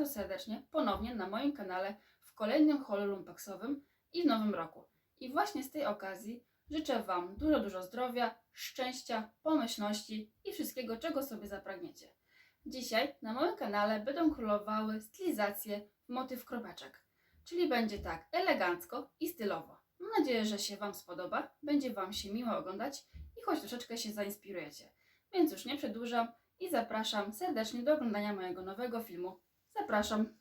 bardzo serdecznie ponownie na moim kanale w kolejnym holu lumpeksowym i w nowym roku. I właśnie z tej okazji życzę Wam dużo, dużo zdrowia, szczęścia, pomyślności i wszystkiego, czego sobie zapragniecie. Dzisiaj na moim kanale będą królowały stylizacje w motyw kropeczek, czyli będzie tak elegancko i stylowo. Mam nadzieję, że się Wam spodoba, będzie Wam się miło oglądać i choć troszeczkę się zainspirujecie. Więc już nie przedłużam i zapraszam serdecznie do oglądania mojego nowego filmu. Zapraszam.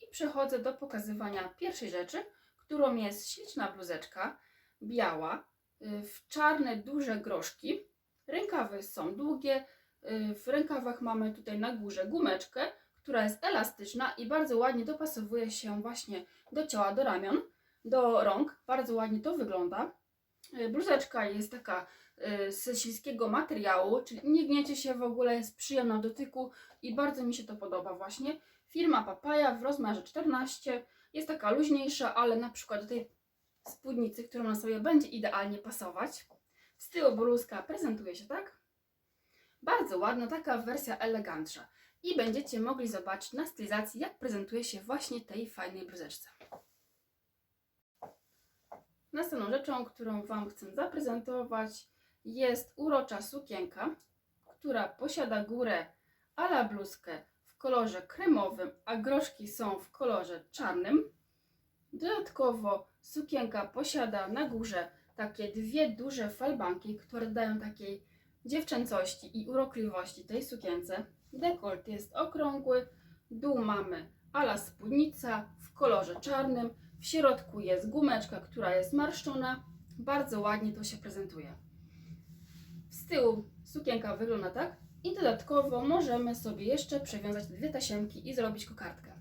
I przechodzę do pokazywania pierwszej rzeczy, którą jest śliczna bluzeczka, biała, y, w czarne duże groszki. Rękawy są długie, y, w rękawach mamy tutaj na górze gumeczkę, która jest elastyczna i bardzo ładnie dopasowuje się właśnie do ciała, do ramion, do rąk. Bardzo ładnie to wygląda. Y, Bluzeczka jest taka ze śliskiego materiału, czyli nie gniecie się w ogóle, jest przyjemna do dotyku i bardzo mi się to podoba właśnie. Firma Papaya w rozmiarze 14 jest taka luźniejsza, ale na przykład do tej spódnicy, którą na sobie będzie idealnie pasować. Z tyłu bluzka prezentuje się tak. Bardzo ładna, taka wersja elegantsza. I będziecie mogli zobaczyć na stylizacji, jak prezentuje się właśnie tej fajnej bluzeczce. Następną rzeczą, którą Wam chcę zaprezentować, jest urocza sukienka, która posiada górę ala bluzkę kolorze kremowym, a groszki są w kolorze czarnym. Dodatkowo sukienka posiada na górze takie dwie duże falbanki, które dają takiej dziewczęcości i urokliwości tej sukience. Dekolt jest okrągły, dół mamy ala spódnica w kolorze czarnym, w środku jest gumeczka, która jest marszczona. Bardzo ładnie to się prezentuje. Z tyłu sukienka wygląda tak i dodatkowo możemy sobie jeszcze przewiązać te dwie tasiemki i zrobić kokardkę.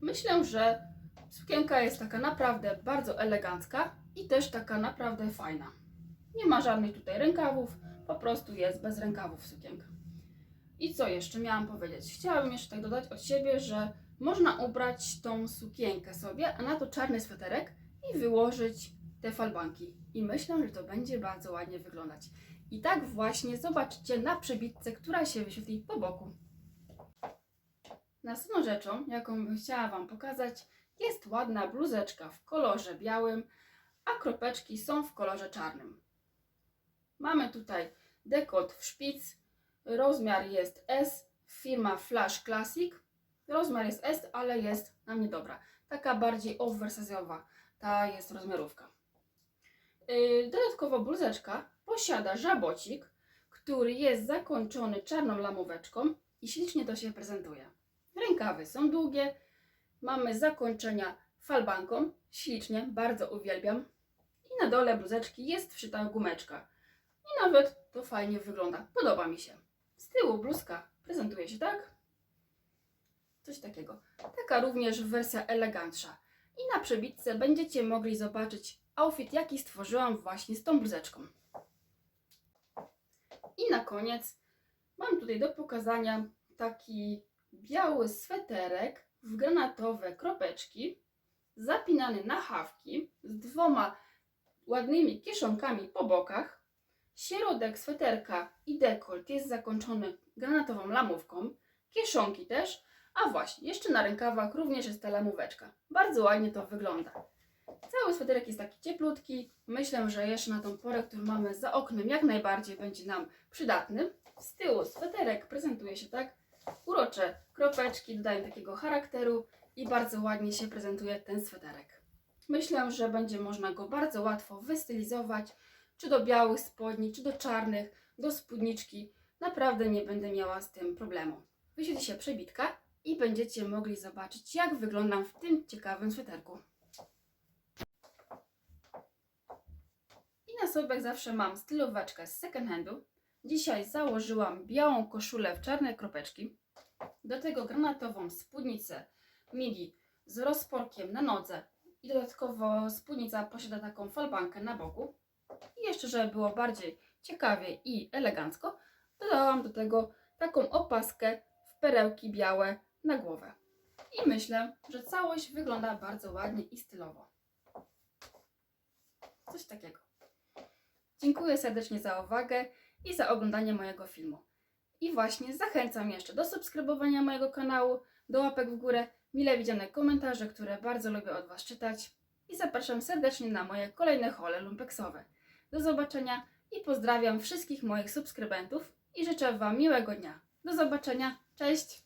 Myślę, że sukienka jest taka naprawdę bardzo elegancka i też taka naprawdę fajna. Nie ma żadnych tutaj rękawów, po prostu jest bez rękawów sukienka. I co jeszcze miałam powiedzieć? Chciałabym jeszcze tak dodać od siebie, że można ubrać tą sukienkę sobie, a na to czarny sweterek i wyłożyć te falbanki. I myślę, że to będzie bardzo ładnie wyglądać. I tak właśnie zobaczycie na przebitce, która się wyświetli po boku. Następną rzeczą, jaką bym chciała Wam pokazać, jest ładna bluzeczka w kolorze białym, a kropeczki są w kolorze czarnym. Mamy tutaj dekolt w szpic, rozmiar jest S, firma Flash Classic. Rozmiar jest S, ale jest na mnie dobra. Taka bardziej oversize'owa, ta jest rozmiarówka. Yy, Dodatkowo bluzeczka posiada żabocik, który jest zakończony czarną lamóweczką i ślicznie to się prezentuje. Rękawy są długie, mamy zakończenia falbanką, ślicznie, bardzo uwielbiam. I na dole bluzeczki jest wszyta gumeczka. I nawet to fajnie wygląda, podoba mi się. Z tyłu bluzka prezentuje się tak. Coś takiego. Taka również wersja elegantsza. I na przebitce będziecie mogli zobaczyć outfit, jaki stworzyłam właśnie z tą bluzeczką. I na koniec mam tutaj do pokazania taki biały sweterek w granatowe kropeczki, zapinany na hawki z dwoma ładnymi kieszonkami po bokach. Środek sweterka i dekolt jest zakończony granatową lamówką, kieszonki też, a właśnie, jeszcze na rękawach również jest ta lamóweczka. Bardzo ładnie to wygląda. Cały sweterek jest taki cieplutki. Myślę, że jeszcze na tą porę, którą mamy za oknem, jak najbardziej będzie nam przydatny. Z tyłu sweterek prezentuje się tak. Urocze kropeczki dodają takiego charakteru i bardzo ładnie się prezentuje ten sweterek. Myślę, że będzie można go bardzo łatwo wystylizować, czy do białych spodni, czy do czarnych, do spódniczki. Naprawdę nie będę miała z tym problemu. Wyświetli się przebitka i będziecie mogli zobaczyć, jak wyglądam w tym ciekawym sweterku. Na sobie zawsze mam stylóweczkę z second handu. Dzisiaj założyłam białą koszulę w czarne kropeczki. Do tego granatową spódnicę midi z rozporkiem na nodze. I dodatkowo spódnica posiada taką falbankę na boku. I jeszcze, żeby było bardziej ciekawie i elegancko, dodałam do tego taką opaskę w perełki białe na głowę. I myślę, że całość wygląda bardzo ładnie i stylowo. Coś takiego. Dziękuję serdecznie za uwagę i za oglądanie mojego filmu. I właśnie zachęcam jeszcze do subskrybowania mojego kanału, do łapek w górę, mile widziane komentarze, które bardzo lubię od Was czytać. I zapraszam serdecznie na moje kolejne hole lumpeksowe. Do zobaczenia i pozdrawiam wszystkich moich subskrybentów i życzę Wam miłego dnia. Do zobaczenia, cześć!